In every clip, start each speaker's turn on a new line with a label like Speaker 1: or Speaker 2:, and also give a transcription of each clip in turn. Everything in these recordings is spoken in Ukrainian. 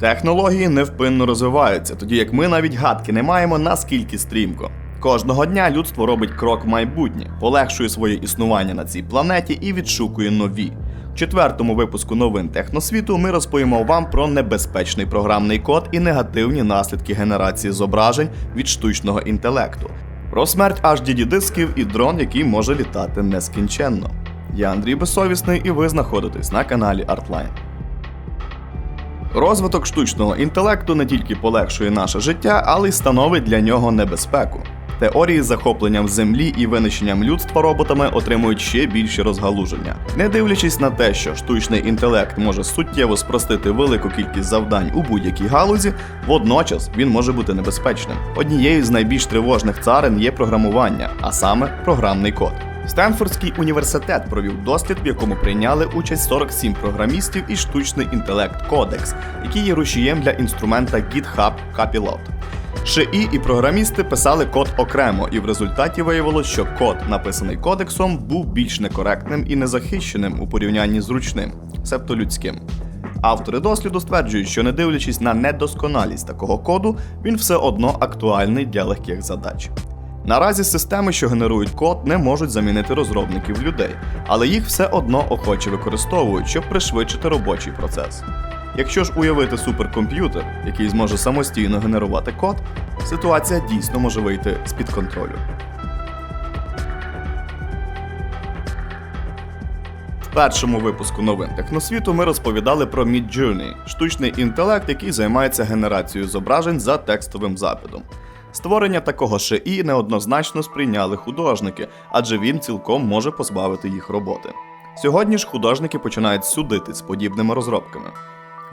Speaker 1: Технології невпинно розвиваються, тоді як ми навіть гадки не маємо наскільки стрімко. Кожного дня людство робить крок в майбутнє, полегшує своє існування на цій планеті і відшукує нові. В четвертому випуску новин техносвіту ми розповімо вам про небезпечний програмний код і негативні наслідки генерації зображень від штучного інтелекту, про смерть HDD дисків і дрон, який може літати нескінченно. Я Андрій Безсовісний, і ви знаходитесь на каналі Artline. Розвиток штучного інтелекту не тільки полегшує наше життя, але й становить для нього небезпеку. Теорії з захопленням землі і винищенням людства роботами отримують ще більше розгалуження. Не дивлячись на те, що штучний інтелект може суттєво спростити велику кількість завдань у будь-якій галузі, водночас він може бути небезпечним. Однією з найбільш тривожних царин є програмування, а саме програмний код. Стенфордський університет провів дослід, в якому прийняли участь 47 програмістів і штучний інтелект Codex, який є рушієм для інструмента GitHub Copilot. ШИІ і програмісти писали код окремо, і в результаті виявилось, що код, написаний кодексом, був більш некоректним і незахищеним у порівнянні з ручним, себто людським. Автори досліду стверджують, що не дивлячись на недосконалість такого коду, він все одно актуальний для легких задач. Наразі системи, що генерують код, не можуть замінити розробників людей, але їх все одно охоче використовують, щоб пришвидшити робочий процес. Якщо ж уявити суперкомп'ютер, який зможе самостійно генерувати код, ситуація дійсно може вийти з-під контролю. В першому випуску новин техносвіту ми розповідали про Midjourney – штучний інтелект, який займається генерацією зображень за текстовим запитом. Створення такого ШИ неоднозначно сприйняли художники, адже він цілком може позбавити їх роботи. Сьогодні ж художники починають судити з подібними розробками.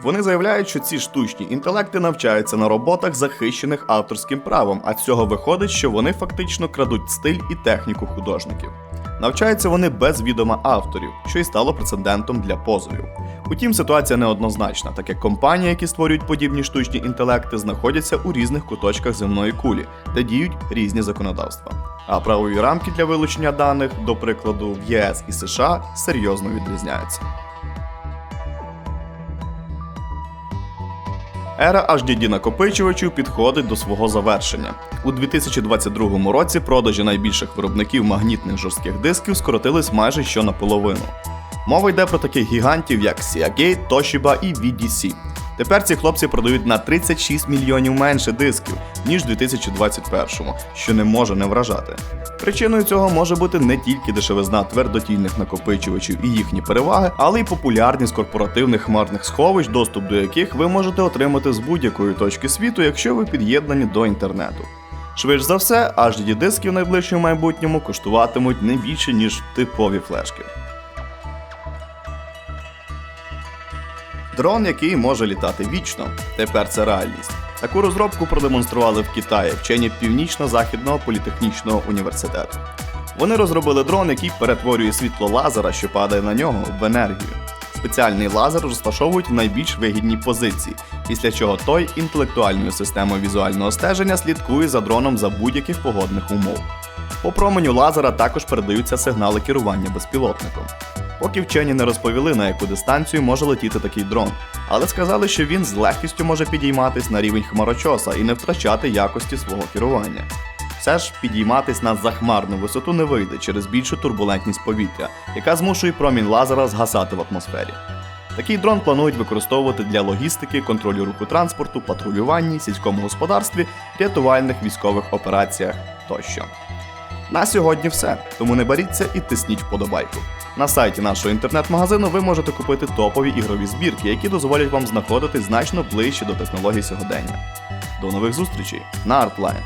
Speaker 1: Вони заявляють, що ці штучні інтелекти навчаються на роботах, захищених авторським правом, а з цього виходить, що вони фактично крадуть стиль і техніку художників. Навчаються вони без відома авторів, що й стало прецедентом для позовів. Утім, ситуація неоднозначна, так як компанії, які створюють подібні штучні інтелекти, знаходяться у різних куточках земної кулі, де діють різні законодавства. А правові рамки для вилучення даних, до прикладу, в ЄС і США серйозно відрізняються. Ера HDD накопичувачів підходить до свого завершення. У 2022 році продажі найбільших виробників магнітних жорстких дисків скоротились майже що наполовину. Мова йде про таких гігантів, як Seagate, Toshiba і VDC. Тепер ці хлопці продають на 36 мільйонів менше дисків, ніж у 2021, що не може не вражати. Причиною цього може бути не тільки дешевизна твердотільних накопичувачів і їхні переваги, але й популярність корпоративних хмарних сховищ, доступ до яких ви можете отримати з будь-якої точки світу, якщо ви під'єднані до інтернету. Швидше за все, HDD диски в найближчому майбутньому коштуватимуть не більше, ніж типові флешки. Дрон, який може літати вічно, тепер це реальність. Таку розробку продемонстрували в Китаї вчені Північно-Західного політехнічного університету. Вони розробили дрон, який перетворює світло лазера, що падає на нього, в енергію. Спеціальний лазер розташовують в найбільш вигідній позиції, після чого той інтелектуальною системою візуального стеження слідкує за дроном за будь-яких погодних умов. По променю лазера також передаються сигнали керування безпілотником. Поки вчені не розповіли, на яку дистанцію може летіти такий дрон, але сказали, що він з легкістю може підійматись на рівень хмарочоса і не втрачати якості свого керування. Все ж підійматись на захмарну висоту не вийде через більшу турбулентність повітря, яка змушує промінь лазера згасати в атмосфері. Такий дрон планують використовувати для логістики, контролю руху транспорту, патрулюванні, сільському господарстві, рятувальних військових операціях тощо. На сьогодні все, тому не боріться і тисніть вподобайку. На сайті нашого інтернет-магазину ви можете купити топові ігрові збірки, які дозволять вам знаходитись значно ближче до технологій сьогодення. До нових зустрічей на Artline!